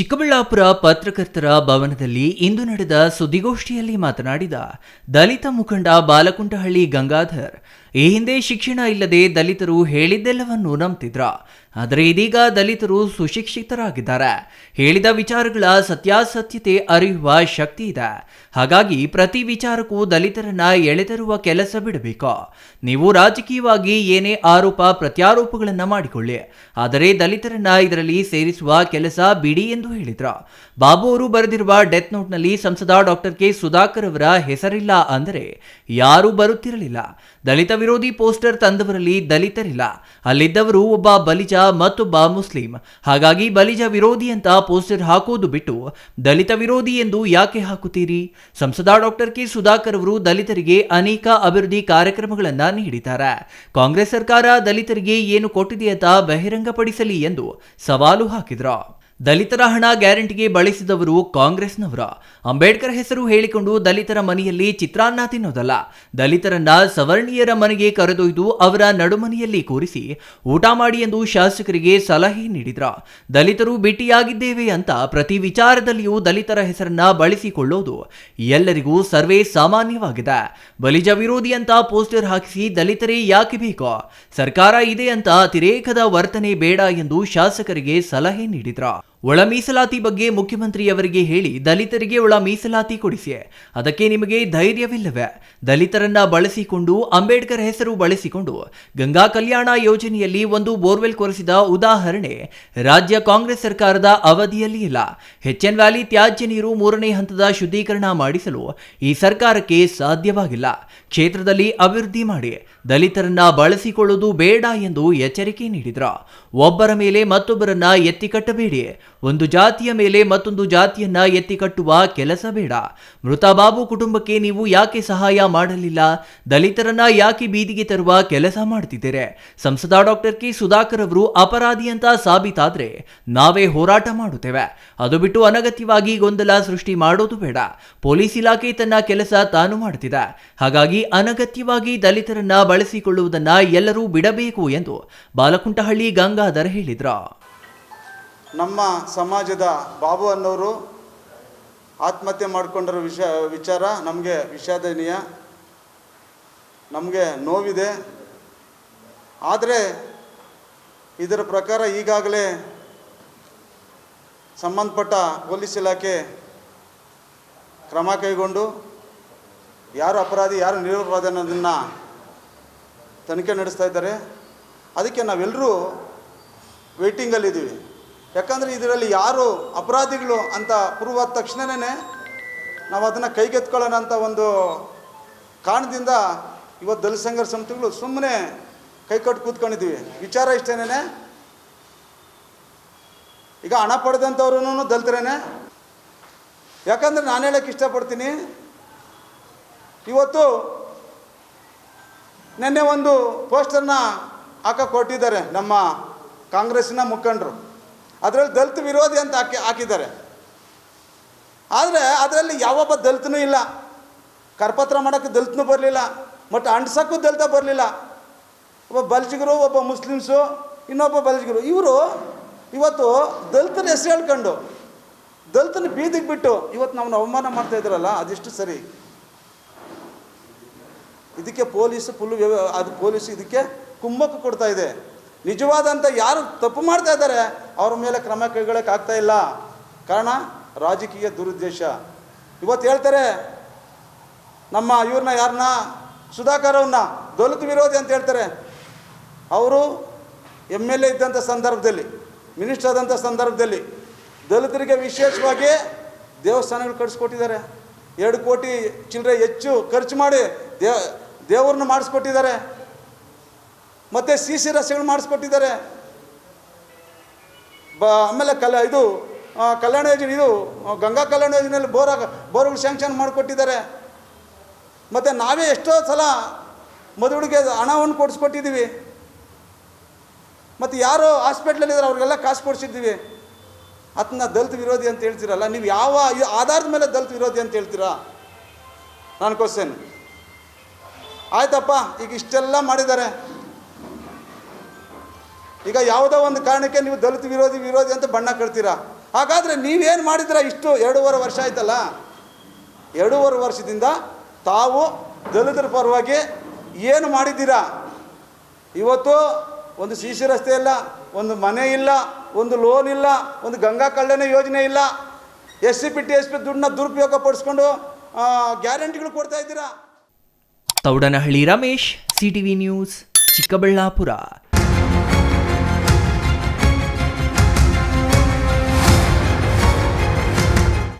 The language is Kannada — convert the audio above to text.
ಚಿಕ್ಕಬಳ್ಳಾಪುರ ಪತ್ರಕರ್ತರ ಭವನದಲ್ಲಿ ಇಂದು ನಡೆದ ಸುದ್ದಿಗೋಷ್ಠಿಯಲ್ಲಿ ಮಾತನಾಡಿದ ದಲಿತ ಮುಖಂಡ ಬಾಲಕುಂಟಹಳ್ಳಿ ಗಂಗಾಧರ್ ಈ ಹಿಂದೆ ಶಿಕ್ಷಣ ಇಲ್ಲದೆ ದಲಿತರು ಹೇಳಿದ್ದೆಲ್ಲವನ್ನು ನಂಬ್ತಿದ್ರ. ಆದರೆ ಇದೀಗ ದಲಿತರು ಸುಶಿಕ್ಷಿತರಾಗಿದ್ದಾರೆ. ಹೇಳಿದ ವಿಚಾರಗಳ ಸತ್ಯಾಸತ್ಯತೆ ಅರಿಯುವ ಶಕ್ತಿ ಇದೆ. ಹಾಗಾಗಿ ಪ್ರತಿ ವಿಚಾರಕ್ಕೂ ದಲಿತರನ್ನ ಎಳೆತರುವ ಕೆಲಸ ಬಿಡಬೇಕು. ನೀವು ರಾಜಕೀಯವಾಗಿ ಏನೇ ಆರೋಪ ಪ್ರತ್ಯಾರೋಪಗಳನ್ನು ಮಾಡಿಕೊಳ್ಳಿ. ಆದರೆ ದಲಿತರನ್ನ ಇದರಲ್ಲಿ ಸೇರಿಸುವ ಕೆಲಸ ಬಿಡಿ ಎಂದು ಹೇಳಿದ್ರ. ಬಾಬು ಅವರು ಬರೆದಿರುವ ಡೆತ್ ನೋಟ್ನಲ್ಲಿ ಸಂಸದ ಡಾಕ್ಟರ್ ಕೆ ಸುಧಾಕರ್ ಅವರ ಹೆಸರಿಲ್ಲ ಅಂದರೆ ಯಾರೂ ಬರುತ್ತಿರಲಿಲ್ಲ. ದಲಿತ ವಿರೋಧಿ ಪೋಸ್ಟರ್ ತಂದವರಲ್ಲಿ ದಲಿತರಿಲ್ಲ. ಅಲ್ಲಿದ್ದವರು ಒಬ್ಬ ಬಲಿಜ ಮತ್ತೊಬ್ಬ ಮುಸ್ಲಿಂ. ಹಾಗಾಗಿ ಬಲಿಜ ವಿರೋಧಿ ಅಂತ ಪೋಸ್ಟರ್ ಹಾಕೋದು ಬಿಟ್ಟು ದಲಿತ ವಿರೋಧಿ ಎಂದು ಯಾಕೆ ಹಾಕುತ್ತೀರಿ? ಸಂಸದ ಡಾಕ್ಟರ್ ಕೆ ಸುಧಾಕರ್ ಅವರು ದಲಿತರಿಗೆ ಅನೇಕ ಅಭಿವೃದ್ಧಿ ಕಾರ್ಯಕ್ರಮಗಳನ್ನು ನೀಡಿದ್ದಾರೆ. ಕಾಂಗ್ರೆಸ್ ಸರ್ಕಾರ ದಲಿತರಿಗೆ ಏನು ಕೊಟ್ಟಿದೆ ಅಂತ ಬಹಿರಂಗಪಡಿಸಲಿ ಎಂದು ಸವಾಲು ಹಾಕಿದ್ರು. ದಲಿತರ ಹಣ ಗ್ಯಾರಂಟಿಗೆ ಬಳಸಿದವರು ಕಾಂಗ್ರೆಸ್ನವರ. ಅಂಬೇಡ್ಕರ್ ಹೆಸರು ಹೇಳಿಕೊಂಡು ದಲಿತರ ಮನೆಯಲ್ಲಿ ಚಿತ್ರಾನ್ನ ತಿನ್ನೋದಲ್ಲ. ದಲಿತರನ್ನ ಸವರ್ಣೀಯರ ಮನೆಗೆ ಕರೆದೊಯ್ದು ಅವರ ನಡುಮನೆಯಲ್ಲಿ ಕೂರಿಸಿ ಊಟ ಮಾಡಿ ಎಂದು ಶಾಸಕರಿಗೆ ಸಲಹೆ ನೀಡಿದ್ರ. ದಲಿತರು ಭೇಟಿಯಾಗಿದ್ದೇವೆ ಅಂತ ಪ್ರತಿ ವಿಚಾರದಲ್ಲಿಯೂ ದಲಿತರ ಹೆಸರನ್ನ ಬಳಸಿಕೊಳ್ಳೋದು ಎಲ್ಲರಿಗೂ ಸರ್ವೇ ಸಾಮಾನ್ಯವಾಗಿದೆ. ಬಲಿಜ ವಿರೋಧಿ ಅಂತ ಪೋಸ್ಟರ್ ಹಾಕಿಸಿ ದಲಿತರೇ ಯಾಕೆ ಬೇಕೋ? ಸರ್ಕಾರ ಇದೆ ಅಂತ ಅತಿರೇಕದ ವರ್ತನೆ ಬೇಡ ಎಂದು ಶಾಸಕರಿಗೆ ಸಲಹೆ ನೀಡಿದ್ರ. ಒಳ ಮೀಸಲಾತಿ ಬಗ್ಗೆ ಮುಖ್ಯಮಂತ್ರಿಯವರಿಗೆ ಹೇಳಿ ದಲಿತರಿಗೆ ಒಳ ಮೀಸಲಾತಿ ಕೊಡಿಸಿ ಅದಕ್ಕೆ ನಿಮಗೆ ಧೈರ್ಯವಿಲ್ಲವೇ? ದಲಿತರನ್ನ ಬಳಸಿಕೊಂಡು, ಅಂಬೇಡ್ಕರ್ ಹೆಸರು ಬಳಸಿಕೊಂಡು ಗಂಗಾ ಕಲ್ಯಾಣ ಯೋಜನೆಯಲ್ಲಿ ಒಂದು ಬೋರ್ವೆಲ್ ಕೊರೆಸಿದ ಉದಾಹರಣೆ ರಾಜ್ಯ ಕಾಂಗ್ರೆಸ್ ಸರ್ಕಾರದ ಅವಧಿಯಲ್ಲಿ ಇಲ್ಲ. ಹೆಚ್ಎನ್ ವ್ಯಾಲಿ ತ್ಯಾಜ್ಯ ನೀರು ಮೂರನೇ ಹಂತದ ಶುದ್ಧೀಕರಣ ಮಾಡಿಸಲು ಈ ಸರ್ಕಾರಕ್ಕೆ ಸಾಧ್ಯವಾಗಿಲ್ಲ. ಕ್ಷೇತ್ರದಲ್ಲಿ ಅಭಿವೃದ್ಧಿ ಮಾಡಿ. ದಲಿತರನ್ನ ಬಳಸಿಕೊಳ್ಳುವುದು ಬೇಡ ಎಂದು ಎಚ್ಚರಿಕೆ ನೀಡಿದ್ರು. ಒಬ್ಬರ ಮೇಲೆ ಮತ್ತೊಬ್ಬರನ್ನ ಎತ್ತಿ ಕಟ್ಟಬೇಡಿ. ಒಂದು ಜಾತಿಯ ಮೇಲೆ ಮತ್ತೊಂದು ಜಾತಿಯನ್ನ ಎತ್ತಿ ಕಟ್ಟುವ ಕೆಲಸ ಬೇಡ. ಮೃತ ಬಾಬು ಕುಟುಂಬಕ್ಕೆ ನೀವು ಯಾಕೆ ಸಹಾಯ ಮಾಡಲಿಲ್ಲ? ದಲಿತರನ್ನ ಯಾಕೆ ಬೀದಿಗೆ ತರುವ ಕೆಲಸ ಮಾಡ್ತಿದ್ದೀರೆ? ಸಂಸದ ಡಾಕ್ಟರ್ ಕೆ ಸುಧಾಕರ್ ಅವರು ಅಪರಾಧಿ ಅಂತ ಸಾಬೀತಾದ್ರೆ ನಾವೇ ಹೋರಾಟ ಮಾಡುತ್ತೇವೆ. ಅದು ಬಿಟ್ಟು ಅನಗತ್ಯವಾಗಿ ಗೊಂದಲ ಸೃಷ್ಟಿ ಮಾಡೋದು ಬೇಡ. ಪೊಲೀಸ್ ಇಲಾಖೆ ತನ್ನ ಕೆಲಸ ತಾನು ಮಾಡ್ತಿದೆ. ಹಾಗಾಗಿ ಅನಗತ್ಯವಾಗಿ ದಲಿತರನ್ನ ಬಳಸಿಕೊಳ್ಳುವುದನ್ನ ಎಲ್ಲರೂ ಬಿಡಬೇಕು ಎಂದು ಬಾಲಕುಂಟಹಳ್ಳಿ ಗಂಗಾಧರ್ ಹೇಳಿದ್ರ. ನಮ್ಮ ಸಮಾಜದ ಬಾಬು ಅನ್ನೋರು ಆತ್ಮಹತ್ಯೆ ಮಾಡಿಕೊಂಡಿರೋ ವಿಷ, ವಿಚಾರ ನಮಗೆ ವಿಷಾದನೀಯ. ನಮಗೆ ನೋವಿದೆ. ಆದರೆ ಇದರ ಪ್ರಕಾರ ಈಗಾಗಲೇ ಸಂಬಂಧಪಟ್ಟ ಪೊಲೀಸ್ ಇಲಾಖೆ ಕ್ರಮ ಕೈಗೊಂಡು ಯಾರು ಅಪರಾಧಿ, ಯಾರು ನಿರಪರಾಧಿ ಅನ್ನೋದನ್ನು ತನಿಖೆ ನಡೆಸ್ತಾ ಇದ್ದಾರೆ. ಅದಕ್ಕೆ ನಾವೆಲ್ಲರೂ ವೇಟಿಂಗಲ್ಲಿದ್ದೀವಿ ಯಾಕಂದರೆ ಇದರಲ್ಲಿ ಯಾರು ಅಪರಾಧಿಗಳು ಅಂತ ಪೂರ್ವ ತಕ್ಷಣವೇ ನಾವು ಅದನ್ನು ಕೈಗೆತ್ಕೊಳ್ಳೋಣ ಅಂತ ಒಂದು ಕಾರಣದಿಂದ ಇವತ್ತು ದಲಿತ ಸಂಘರ್ಷ ಸಮಿತಿಗಳು ಸುಮ್ಮನೆ ಕೈಕಟ್ಟು ಕೂತ್ಕೊಂಡಿದ್ದೀವಿ. ವಿಚಾರ ಇಷ್ಟೇನೇ ಈಗ ಹಣ ಪಡೆದಂಥವ್ರೂ ದಲಿತರೇನೆ? ಯಾಕಂದರೆ ನಾನು ಹೇಳೋಕ್ಕೆ ಇಷ್ಟಪಡ್ತೀನಿ. ಇವತ್ತು ನಿನ್ನೆ ಒಂದು ಪೋಸ್ಟರ್ನ ಹಾಕ ಕೊಟ್ಟಿದ್ದಾರೆ ನಮ್ಮ ಕಾಂಗ್ರೆಸ್ಸಿನ ಮುಖಂಡರು. ಅದರಲ್ಲಿ ದಲಿತ ವಿರೋಧಿ ಅಂತ ಹಾಕಿ ಹಾಕಿದ್ದಾರೆ. ಆದರೆ ಅದರಲ್ಲಿ ಯಾವೊಬ್ಬ ದಲಿತನೂ ಇಲ್ಲ. ಕರಪತ್ರ ಮಾಡೋಕ್ಕೆ ದಲಿತನೂ ಬರಲಿಲ್ಲ. ಮತ್ತು ಅಂಡ್ಸೋಕ್ಕೂ ದಲಿತ ಬರಲಿಲ್ಲ. ಒಬ್ಬ ಬಲ್ಜಿಗರು, ಒಬ್ಬ ಮುಸ್ಲಿಮ್ಸು, ಇನ್ನೊಬ್ಬ ಬಲ್ಜಿಗರು. ಇವರು ಇವತ್ತು ದಲಿತನ ಹೆಸರು ಹೇಳ್ಕೊಂಡು ದಲಿತನ ಬೀದಿಗೆ ಬಿಟ್ಟು ಇವತ್ತು ನಮ್ಮನ್ನು ಅವಮಾನ ಮಾಡ್ತಾ ಇದ್ರಲ್ಲ, ಅದೆಷ್ಟು ಸರಿ. ಇದಕ್ಕೆ ಪೊಲೀಸು ಫುಲ್ ಅದು ಪೊಲೀಸ್ ಇದಕ್ಕೆ ಕುಮ್ಮಕ್ಕು ಕೊಡ್ತಾ ಇದೆ. ನಿಜವಾದಂಥ ಯಾರು ತಪ್ಪು ಮಾಡ್ತಾ ಇದ್ದಾರೆ, ಅವ್ರ ಮೇಲೆ ಕ್ರಮ ಕೈಗೊಳ್ಳೋಕ್ಕಾಗ್ತಾ ಇಲ್ಲ. ಕಾರಣ ರಾಜಕೀಯ ದುರುದ್ದೇಶ. ಇವತ್ತು ಹೇಳ್ತಾರೆ, ನಮ್ಮ ಇವ್ರನ್ನ ಯಾರನ್ನ ಸುಧಾಕರ್ ಅವ್ರನ್ನ, ದಲಿತ ವಿರೋಧಿ ಅಂತ ಹೇಳ್ತಾರೆ. ಅವರು ಎಂ ಎಲ್ ಎ ಇದ್ದಂಥ ಸಂದರ್ಭದಲ್ಲಿ, ಮಿನಿಸ್ಟರ್ ಆದಂಥ ಸಂದರ್ಭದಲ್ಲಿ ದಲಿತರಿಗೆ ವಿಶೇಷವಾಗಿ ದೇವಸ್ಥಾನಗಳು ಕಟ್ಸ್ಕೊಟ್ಟಿದ್ದಾರೆ. ಎರಡು ಕೋಟಿ ಚಿಲ್ಲರೆ ಹೆಚ್ಚು ಖರ್ಚು ಮಾಡಿ ದೇವ್, ದೇವ್ರನ್ನ ಮಾಡಿಸ್ಕೊಟ್ಟಿದ್ದಾರೆ. ಮತ್ತು ಸಿ ಸಿ ರಸ್ತೆಗಳು ಮಾಡಿಸ್ಕೊಟ್ಟಿದ್ದಾರೆ. ಬ, ಆಮೇಲೆ ಕಲ, ಇದು ಕಲ್ಯಾಣ ಯೋಜನೆ, ಇದು ಗಂಗಾ ಕಲ್ಯಾಣ ಯೋಜನೆಯಲ್ಲಿ ಬೋರ್ ಬೋರ್ಗಳು ಸ್ಯಾಂಕ್ಷನ್ ಮಾಡಿಕೊಟ್ಟಿದ್ದಾರೆ. ಮತ್ತು ನಾವೇ ಎಷ್ಟೋ ಸಲ ಮದುವೆಗೆ ಹಣವನ್ನು ಕೊಡಿಸ್ಕೊಟ್ಟಿದ್ದೀವಿ. ಮತ್ತು ಯಾರು ಹಾಸ್ಪಿಟ್ಲಲ್ಲಿದ್ದಾರೆ ಅವ್ರಿಗೆಲ್ಲ ಕಾಸು ಕೊಡಿಸಿದ್ದೀವಿ. ಅದನ್ನ ದಲಿತ ವಿರೋಧಿ ಅಂತ ಹೇಳ್ತೀರಲ್ಲ, ನೀವು ಯಾವ ಆಧಾರದ ಮೇಲೆ ದಲಿತ ವಿರೋಧಿ ಅಂತ ಹೇಳ್ತೀರಾ? ನಾನು ಕ್ವಶನ್ ಆಯ್ತಪ್ಪ, ಈಗ ಇಷ್ಟೆಲ್ಲ ಮಾಡಿದ್ದಾರೆ. ಈಗ ಯಾವುದೋ ಒಂದು ಕಾರಣಕ್ಕೆ ನೀವು ದಲಿತ ವಿರೋಧಿ ವಿರೋಧಿ ಅಂತ ಬಣ್ಣ ಕಟ್ತೀರಾ? ಹಾಗಾದರೆ ನೀವೇನು ಮಾಡಿದ್ರ ಇಷ್ಟು ಎರಡೂವರೆ ವರ್ಷ ಆಯ್ತಲ್ಲ? ಎರಡೂವರೆ ವರ್ಷದಿಂದ ತಾವು ದಲಿತರ ಪರವಾಗಿ ಏನು ಮಾಡಿದ್ದೀರಾ? ಇವತ್ತು ಒಂದು ಸಿ ಸಿ ರಸ್ತೆ ಇಲ್ಲ, ಒಂದು ಮನೆ ಇಲ್ಲ, ಒಂದು ಲೋನ್ ಇಲ್ಲ, ಒಂದು ಗಂಗಾ ಕಲ್ಯಾಣ ಯೋಜನೆ ಇಲ್ಲ. S C P, T S P ದುಡ್ಡನ್ನ ದುರುಪಯೋಗ ಪಡಿಸ್ಕೊಂಡು ಗ್ಯಾರಂಟಿಗಳು ಕೊಡ್ತಾ ಇದ್ದೀರಾ? Thoudanahalli Ramesh, CTV news, Chikkaballapur.